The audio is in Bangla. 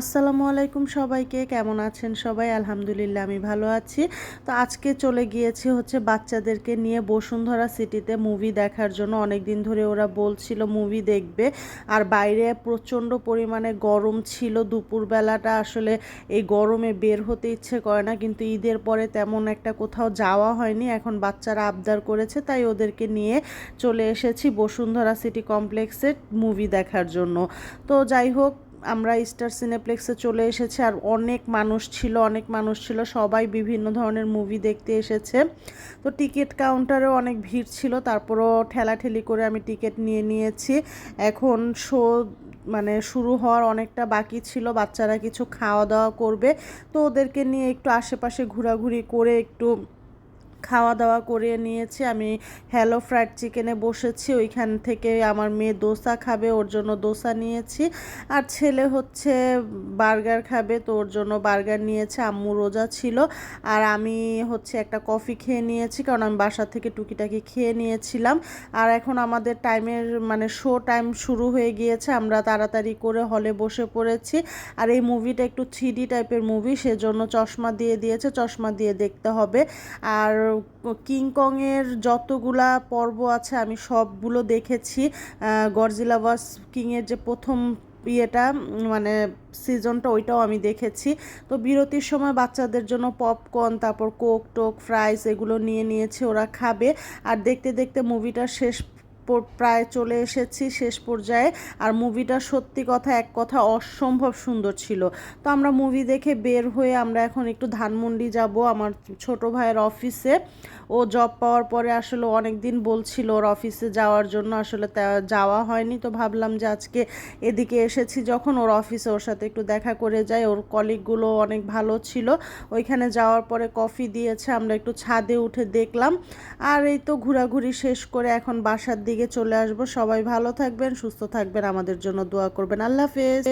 আসসালামু আলাইকুম সবাইকে, কেমন আছেন সবাই? আলহামদুলিল্লাহ, আমি ভালো আছি। তো আজকে চলে গিয়েছি হচ্ছে বাচ্চাদেরকে নিয়ে বসুন্ধরা সিটিতে মুভি দেখার জন্য। অনেক দিন ধরে ওরা বলছিল মুভি দেখবে। আর বাইরে প্রচণ্ড পরিমাণে গরম ছিল। দুপুরবেলাটা আসলে এই গরমে বের হতে ইচ্ছে করে না। কিন্তু ঈদের পরে তেমন একটা কোথাও যাওয়া হয়নি। এখন বাচ্চারা আবদার করেছে, তাই ওদেরকে নিয়ে চলে এসেছি বসুন্ধরা সিটি কমপ্লেক্সে মুভি দেখার জন্য। তো যাই হোক আমরা স্টার সিনেপ্লেক্সে চলে এসেছি আর অনেক মানুষ ছিল, অনেক মানুষ ছিল, সবাই বিভিন্ন ধরনের মুভি দেখতে এসেছে। তো টিকিট কাউন্টারেও অনেক ভিড় ছিল, তারপরও ঠেলাঠেলি করে আমি টিকিট নিয়ে নিয়েছি। এখন শো মানে শুরু হওয়ার অনেকটা বাকি ছিল, বাচ্চারা কিছু খাওয়া দাওয়া করবে। তো ওদেরকে নিয়ে একটু আশেপাশে ঘোরাঘুরি করে একটু খাওয়া দাওয়া করে নিয়েছি। আমি হ্যালো ফ্রাইড চিকেনে বসেছি। ওইখান থেকে আমার মেয়ে দোসা খাবে, ওর জন্য দোসা নিয়েছি। আর ছেলে হচ্ছে বার্গার খাবে, তো ওর জন্য বার্গার নিয়েছে। আম্মু রোজা ছিল। আর আমি হচ্ছে একটা কফি খেয়ে নিয়েছি, কারণ আমি বাসা থেকে টুকিটাকি খেয়ে নিয়েছিলাম। আর এখন আমাদের টাইমের মানে শো টাইম শুরু হয়ে গিয়েছে। আমরা তাড়াতাড়ি করে হলে বসে পড়েছি। আর এই মুভিটা একটু থ্রি টাইপের মুভি সেজন্য চশমা দিয়ে দিয়েছে। চশমা দিয়ে দেখতে হবে। আর কিংকংয়ের যতগুলা পর্ব আছে, আমি সবগুলো দেখেছি। গরজিলা ওয়াস কিংয়ের যে প্রথম ইয়েটা মানে সিজনটা ওইটাও আমি দেখেছি। তো বিরতির সময় বাচ্চাদের জন্য পপকর্ন তারপর কোক টোক ফ্রাইস এগুলো নিয়ে নিয়েছে, ওরা খাবে। আর দেখতে দেখতে মুভিটা শেষ প্রায় চলে এসেছি শেষ পর্যায়ে। আর মুভিটা সত্যি কথা, এক কথা অসম্ভব সুন্দর ছিল। তো আমরা মুভি দেখে বের হয়ে আমরা এখন একটু ধানমন্ডি যাব আমার ছোট ভাইয়ের অফিসে। ও জব পাওয়ার পরে আসলে অনেক দিন বলছিল ওর অফিসে যাওয়ার জন্য, আসলে যাওয়া হয়নি। তো ভাবলাম যে আজকে এদিকে এসেছি, যখন ওর অফিসে ওর সাথে একটু দেখা করে যাই। ওর কলিগগুলো অনেক ভালো ছিল। ওইখানে যাওয়ার পরে কফি দিয়েছে, আমরা একটু ছাদে উঠে দেখলাম। আর এই তো ঘোরাঘুরি শেষ করে এখন বাসার দিকে চলে আসব। সবাই ভালো থাকবেন সুস্থ থাকবেন আমাদের জন্য দোয়া করবেন। আল্লাহ হাফেজ।